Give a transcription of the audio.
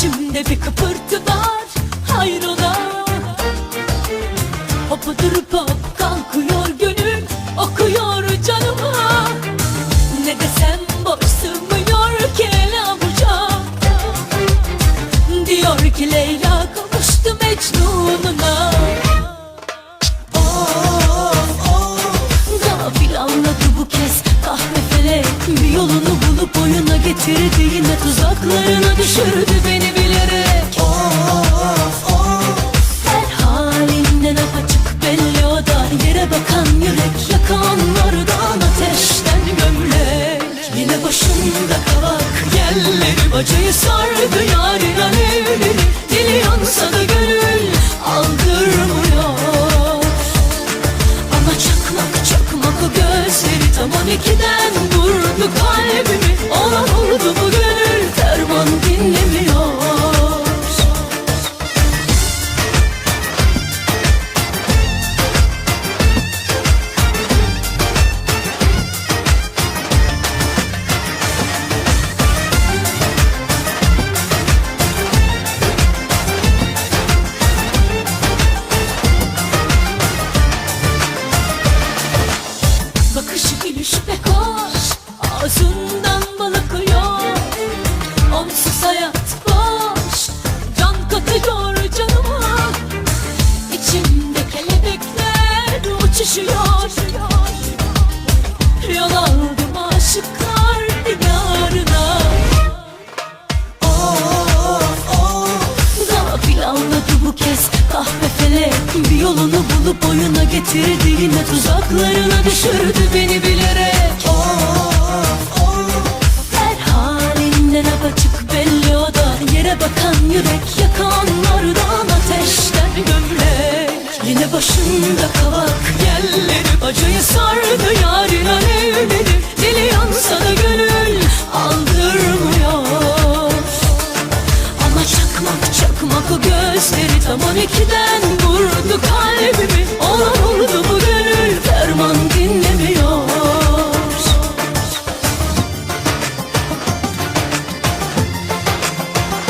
İçimde bir kıpırtı var hayrola? Hopudur hop kalkıyor gönül okuyor canıma. Ne desem boş sığmıyor ki avuca Diyor ki Leyla kavuştu Mecnun'una. Of of Gafil anladı bu kez. Kahve Bir yolunu bulup oyuna getirdi Yine tuzaklarına düşürdü Bacayı sardı yarın alevleri Dili yansa da gönül aldırmıyor. Ama çakmak çakmak o gözleri tam on ikiden yolunu bulup oyuna getirdi Yine tuzaklarına düşürdü beni bilerek. Of of Her halinden apaçık belli o da Yere bakan yürek yakanlardan Ateşten gömlek. Yine başında kavak Yerleri acıyı sardı Tam on ikiden vurdu kalbime